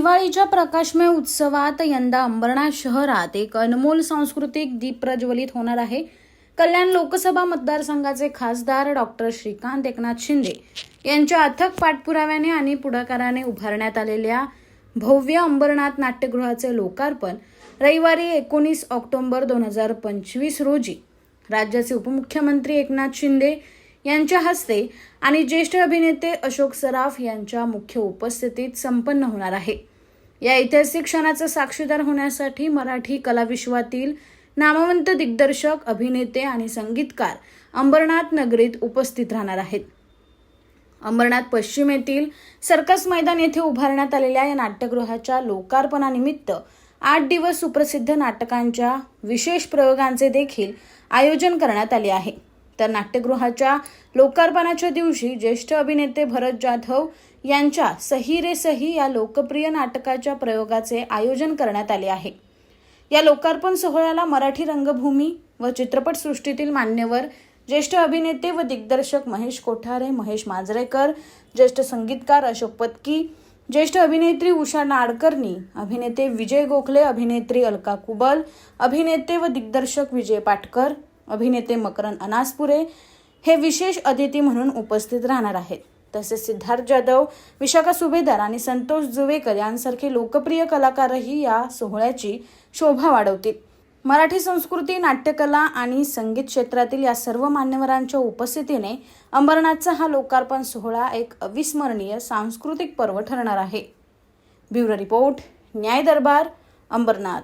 दिवाळीच्या प्रकाशमय उत्सवात यंदा अंबरनाथ शहरात एक अनमोल सांस्कृतिक दीप प्रज्वलित होणार आहे. कल्याण लोकसभा मतदारसंघाचे खासदार डॉक्टर श्रीकांत एकनाथ शिंदे यांच्या अथक पाठपुराव्याने आणि पुढाकाराने उभारण्यात आलेल्या भव्य अंबरनाथ नाट्यगृहाचे लोकार्पण रविवारी एकोणीस ऑक्टोबर दोन हजार पंचवीस रोजी राज्याचे उपमुख्यमंत्री एकनाथ शिंदे यांच्या हस्ते आणि ज्येष्ठ अभिनेते अशोक सराफ यांच्या मुख्य उपस्थितीत संपन्न होणार आहे. या ऐतिहासिक क्षणाचा साक्षीदार होण्यासाठी मराठी कलाविश्वातील नामवंत दिग्दर्शक अभिनेते आणि संगीतकार अंबरनाथ नगरीत उपस्थित राहणार आहेत. अंबरनाथ पश्चिम येथील सर्कस मैदान येथे उभारण्यात आलेल्या या नाट्यगृहाच्या लोकार्पणानिमित्त आठ दिवस सुप्रसिद्ध नाटकांच्या विशेष प्रयोगांचे देखील आयोजन करण्यात आले आहे. तर नाट्यगृहाच्या लोकार्पणाच्या दिवशी ज्येष्ठ अभिनेते भरत जाधव यांच्या सही रे सही या लोकप्रिय नाटकाच्या प्रयोगाचे आयोजन करण्यात आले आहे. या लोकार्पण सोहळ्याला मराठी रंगभूमी व चित्रपटसृष्टीतील मान्यवर ज्येष्ठ अभिनेते व दिग्दर्शक महेश कोठारे महेश मांजरेकर ज्येष्ठ संगीतकार अशोक पत्की ज्येष्ठ अभिनेत्री उषा नाडकर्णी अभिनेते विजय गोखले अभिनेत्री अलका कुबल अभिनेते व दिग्दर्शक विजय पाटकर अभिनेते मकरन अनासपुरे हे विशेष अतिथी म्हणून उपस्थित राहणार आहेत. तसेच सिद्धार्थ जाधव विशाखा सुभेदार आणि संतोष जुवेकर यांसारखे लोकप्रिय कलाकारही या सोहळ्याची शोभा वाढवतील. मराठी संस्कृती नाट्यकला आणि संगीत क्षेत्रातील या सर्व मान्यवरांच्या उपस्थितीने अंबरनाथचा हा लोकार्पण सोहळा एक अविस्मरणीय सांस्कृतिक पर्व ठरणार आहे. ब्युरो रिपोर्ट न्याय दरबार अंबरनाथ.